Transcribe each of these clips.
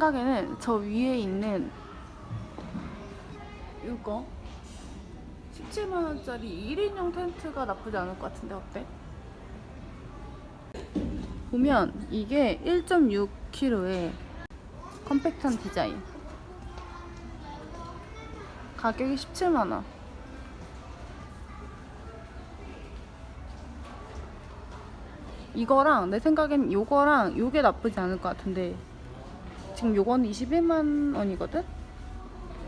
생각에는 저 위에 있는 이거 17만 원짜리 1인용 텐트가 나쁘지 않을 것 같은데 어때? 보면 이게 1.6kg의 컴팩트한 디자인 가격이 17만 원. 이거랑 내 생각엔 요거랑 요게 나쁘지 않을 것 같은데 지금 요거는 21만 원이거든?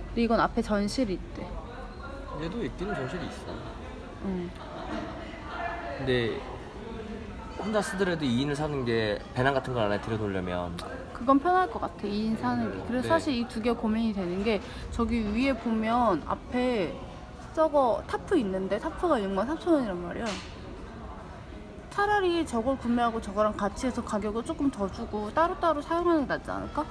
근데 이건 앞에 전실이 있대. 얘도 있기는 전실이 있어. 응. 근데 혼자 쓰더라도 2인을 사는 게 배낭 같은 걸 안에 들여놓으려면 그건 편할 것 같아. 2인 사는 게. 그래서 네. 사실 이 두 개 고민이 되는 게 저기 위에 보면 앞에 저거 타프 있는데 타프가 6만 3천 원이란 말이야. 차라리 저걸 구매하고 저거랑 같이 해서 가격을 조금 더 주고 따로따로 사용하는 게 낫지 않을까?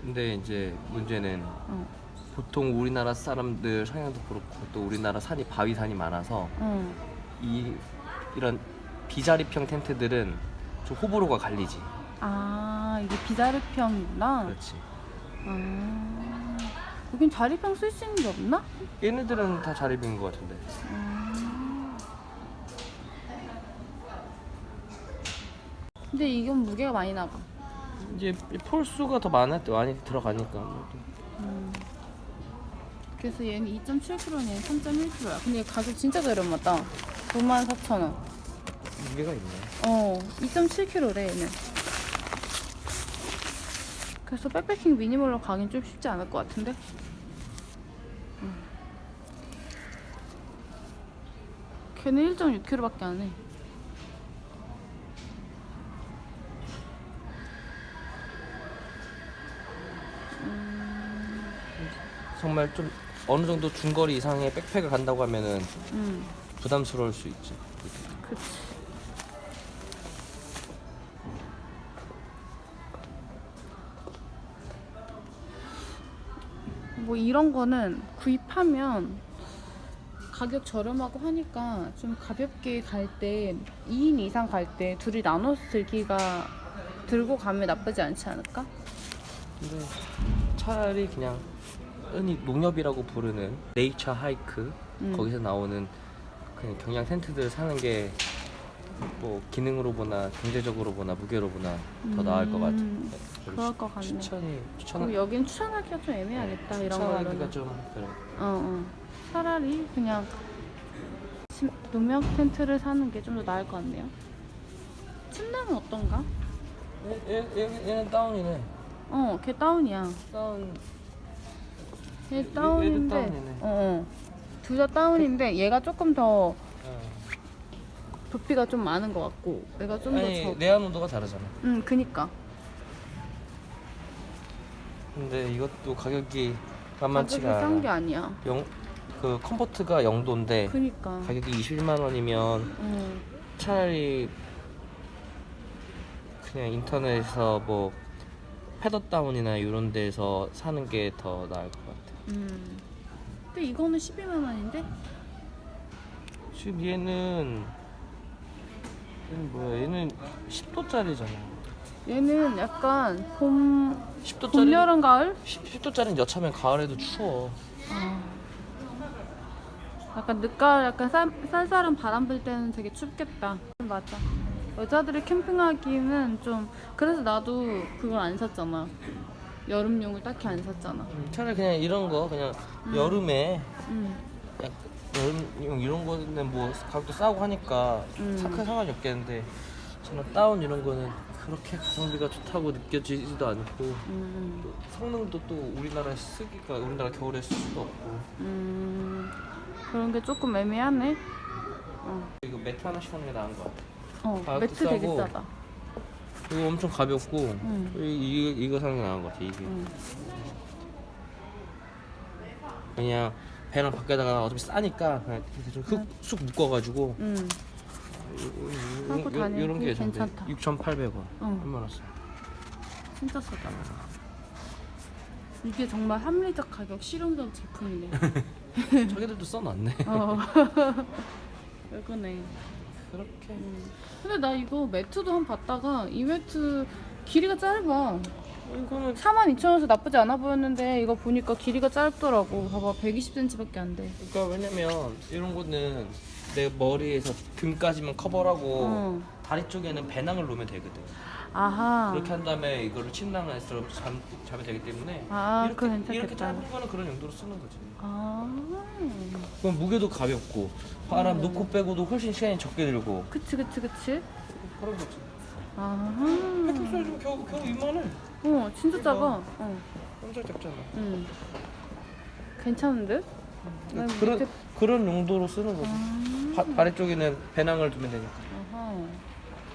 근데 이제 문제는 응. 보통 우리나라 사람들 성향도 그렇고 또 우리나라 산이 바위 산이 많아서 응. 이 이런 비자리평 텐트들은 좀 호불호가 갈리지. 아, 이게 비자리평이구나. 그렇지. 아, 여긴 자리평 쓸수 있는 게 없나? 얘네들은 다잘 입은 것 같은데. 음. 근데 이건 무게가 많이 나가. 이제 이 폴수가 더 많아 많이 들어가니까. 음. 그래서 얘는 2.7kg는 얘는 3.1kg야. 근데 가격 진짜 저렴하다. 94,000원. 무게가 있네. 어, 2.7kg래 얘는. 그래서 백패킹 미니멀로 가긴 좀 쉽지 않을 것 같은데? 음. 걔는 1.6kg밖에 안 해. 정말 좀 어느 정도 중거리 이상의 백팩을 간다고 하면은 음, 부담스러울 수 있지. 그치. 뭐 이런 거는 구입하면 가격 저렴하고 하니까 좀 가볍게 갈 때 2인 이상 갈 때 둘이 나눠 들기가 들고 가면 나쁘지 않지 않을까? 근데 차라리 그냥 흔히 농협이라고 부르는 네이처 하이크 음. 거기서 나오는 그냥 경량 텐트들 사는 게 뭐 기능으로 보나 경제적으로 보나 무게로 보나 더 나을 것 같아. 음, 그럴 것 같네. 추천이 추천 여긴 추천하기가 좀 애매하겠다 이런 거는. 추천하기가 좀 그래. 어, 어. 차라리 그냥 침- 농협 텐트를 사는 게 좀 더 나을 것 같네요. 침낭은 어떤가? 얘, 얘, 얘, 얘는 다운이네. 어, 걔 다운이야. 다운. 얘 얘- 다운인데, 다운이네. 어, 어. 둘 다 다운인데 얘가 조금 더 어. 부피가 좀 많은 것 같고, 얘가 좀 더 아니 적. 내한 온도가 다르잖아. 응, 그니까. 근데 이것도 가격이 가격이 만만치가 싼 게 않아. 아니야. 영, 그 컴포트가 0도인데 그니까. 가격이 21만 원이면 응. 차라리 그냥 인터넷에서 뭐 패더다운이나 이런 데서 사는 게 더 나을 것 같아. 음. 근데 이거는 12만 원인데? 지금 얘는 얘는 뭐야? 얘는 10도짜리잖아. 얘는 약간 봄, 10도짜리 봄, 여름, 가을? 10, 도짜리는 여차하면 가을에도 추워. 아. 약간 늦가을 약간 쌀, 쌀쌀한 바람 불 때는 되게 춥겠다. 맞아. 여자들이 캠핑하기는 좀 그래서 나도 그걸 안 샀잖아. 여름용을 딱히 안 샀잖아. 음, 차라리 그냥 이런 거 그냥 음. 여름에 응. 약간 여름용 이런 거는 뭐 가격도 싸고 하니까 음. 사- 큰 상관이 없겠는데 저는 다운 이런 거는 그렇게 가성비가 좋다고 느껴지지도 않고 음. 또 성능도 또 우리나라 쓰기가 우리나라 겨울에 쓸 수도 없고 음. 그런 게 조금 애매하네. 어. 이거 매트 하나씩 사는 게 나은 것 같아 어. 가격도 매트 되게 싸고. 싸다. 이거 엄청 가볍고 응. 이, 이, 이거 사는 게 나은 것 같아 이게 응. 그냥 배낭 밖에다가 어차피 싸니까 그냥 쑥 묶어가지고 응. 하고 요- 요- 요런 게 다니기 괜찮다. 6,800원 응. 얼마 났어 진짜 싸다. 이게 정말 합리적 가격 실용적 제품이네. 자기들도 써놨네 어. 이거네. 그렇게 음. 근데 나 이거 매트도 한 번 봤다가 이 매트 길이가 짧아. 이거는 42,000원에서 나쁘지 않아 보였는데 이거 보니까 길이가 짧더라고. 봐봐 120cm밖에 안 돼. 그러니까 왜냐면 이런 거는 내 머리에서 등까지만 커버하고 어. 다리 쪽에는 배낭을 놓으면 되거든. 아하. 그렇게 한 다음에 이거를 침낭에서 잠 자면 되기 때문에 아, 그거 이렇게 이렇게 괜찮겠다. 짧은 거는 그런 용도로 쓰는 거지. 아. 그럼 무게도 가볍고 바람 음. 놓고 빼고도 훨씬 시간이 적게 들고 그치 그치 그치. 그런 거지. 아하. 백합살 좀 겨우 겨우 이만해. 어 진짜 작아. 어. 엄청 작잖아. 응. 괜찮은데? 난 그런 밑에- 그런 용도로 쓰는 거지. 아. 바, 다리 쪽에는 배낭을 두면 되니까.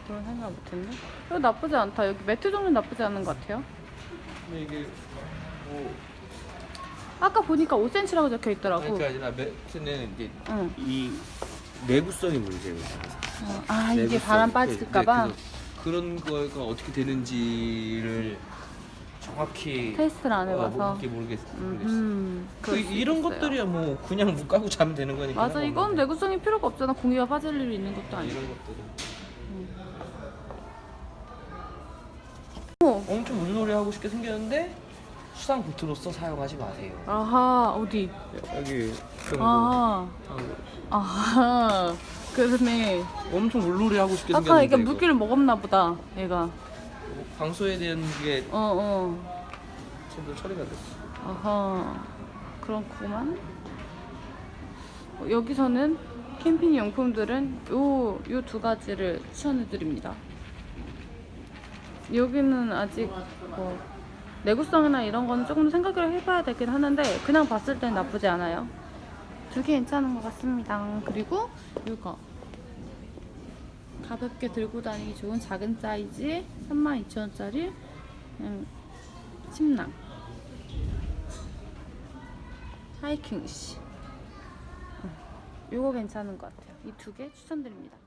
그런 생각 못했네. 이거 나쁘지 않다. 여기 매트 종류는 나쁘지 않은 것 같아요. 근데 이게 뭐 아까 보니까 5cm라고 적혀 있더라고. 그러니까 아니라 매트는 이제 응. 이 내구성이 문제예요. 어, 아 이게 바람 빠질까봐 네, 그런 거가 어떻게 되는지를 정확히 테스트를 안 해봐서. 모르겠 모르겠어. 모르겠어. 음, 그 그럴 수 이런 있겠어요. 것들이야 뭐 그냥 문 까고 자면 되는 거니까. 맞아 이건 내구성이 필요가 없잖아 공기가 빠질 일이 있는 것도 아, 아니고 이런 것들은 어. 엄청 물놀이 하고 싶게 생겼는데 수상 보트로서 사용하지 마세요. 아하 어디 여기 그런 거. 아 아하 그러네 엄청 물놀이 하고 싶게 아까 생겼는데 이게 이거. 물기를 먹었나 보다 얘가 방수에 대한 게 어 어 제대로 처리가 됐어. 아하 그렇구만 어, 여기서는 캠핑 용품들은 요 요 두 가지를 추천해 드립니다 여기는 아직 뭐 내구성이나 이런 건 조금 생각을 해봐야 되긴 하는데 그냥 봤을 땐 나쁘지 않아요 두 개 괜찮은 것 같습니다 그리고 이거 가볍게 들고 다니기 좋은 작은 사이즈 32,000원짜리 음, 침낭 하이킹 씨. 음, 요거 괜찮은 것 같아요. 이 두 개 추천드립니다.